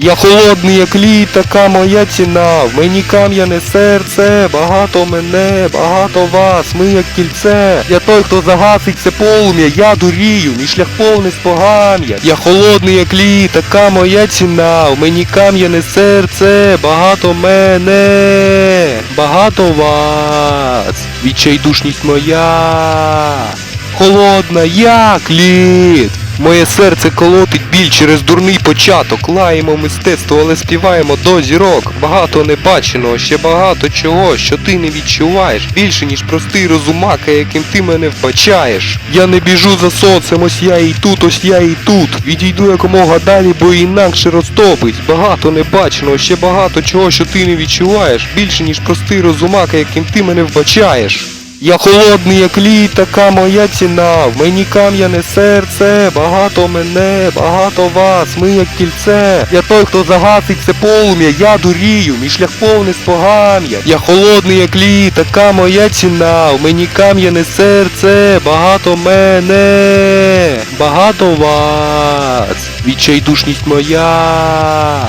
Я холодний, як лід, така моя ціна. В мені кам'яне серце, багато мене, багато вас, ми як кільце. Я той, хто загасить це полум'я, я дурію, мій шлях повний спогам'я. Я холодний, як лід, така моя ціна. В мені кам'яне серце, багато мене, багато вас. Відчайдушність моя. Холодна, як лід. Моє серце колотить біль через дурний початок. Лаємо мистецтво, але співаємо до зірок. Багато небаченого, ще багато чого, що ти не відчуваєш. Більше, ніж простий розумака, яким ти мене вбачаєш. Я не біжу за сонцем, ось я і тут, ось я і тут. Відійду якомога далі, бо інакше розтопить. Багато небаченого, ще багато чого, що ти не відчуваєш. Більше, ніж простий розумака, яким ти мене вбачаєш. Я холодний, як лід, така моя ціна. В мені кам'яне серце, багато мене, багато вас, ми як кільце. Я той, хто загасить це полум'я, я дурію, мій шлях повний спогам'я. Я холодний, як лід, така моя ціна. В мені кам'яне серце, багато мене, багато вас. Відчайдушність моя.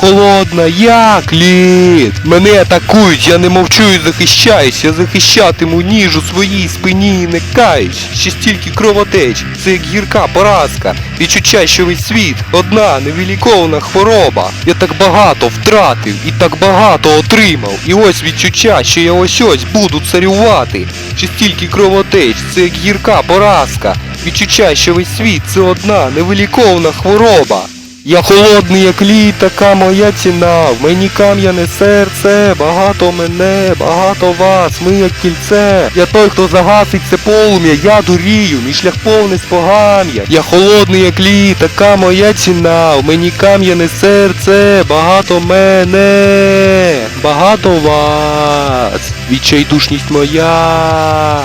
Холодна, як лід. Мене атакують, я не мовчу і захищаюсь. Я захищатиму ніж у своїй спині і не каюсь. Ще стільки кровотеч, це як гірка поразка. Відчуття, що весь світ одна невиліковна хвороба. Я так багато втратив і так багато отримав. І ось відчуття, що я ось ось буду царювати. Ще стільки кровотеч, це як гірка поразка. Відчуття, що весь світ це одна невиліковна хвороба. Я холодний, як лід, така моя ціна. В мені кам'яне серце, багато мене, багато вас, ми як кільце. Я той, хто загасить це полум'я, я дурію, мій шлях повний спогам'я. Я холодний, як лід, така моя ціна. В мені кам'яне серце, багато мене, багато вас. Відчайдушність моя.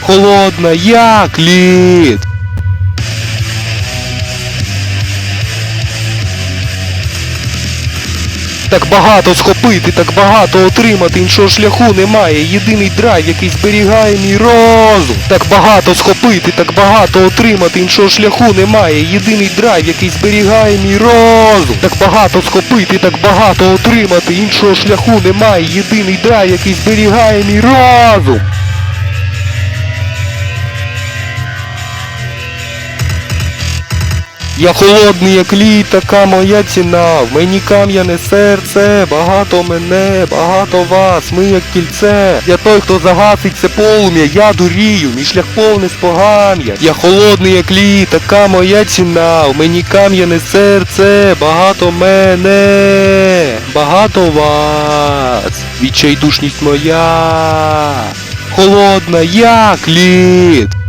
Холодна, як лід. Так багато схопити, так багато отримати, іншого шляху немає. Єдиний драйв, який зберігає мій розум. Так багато схопити, так багато отримати, іншого шляху немає. Єдиний драйв, який зберігає мій розум. Так багато схопити, так багато отримати, іншого шляху немає. Єдиний драйв, який зберігає мій розум. Я холодний, як лід, така моя ціна. В мені кам'яне серце, багато мене, багато вас, ми як кільце. Я той, хто загасить це полум'я, я дурію, мій шлях повний спогам'я. Я холодний, як лід, така моя ціна. В мені кам'яне серце, багато мене, багато вас. Відчайдушність моя. Холодна, як лід.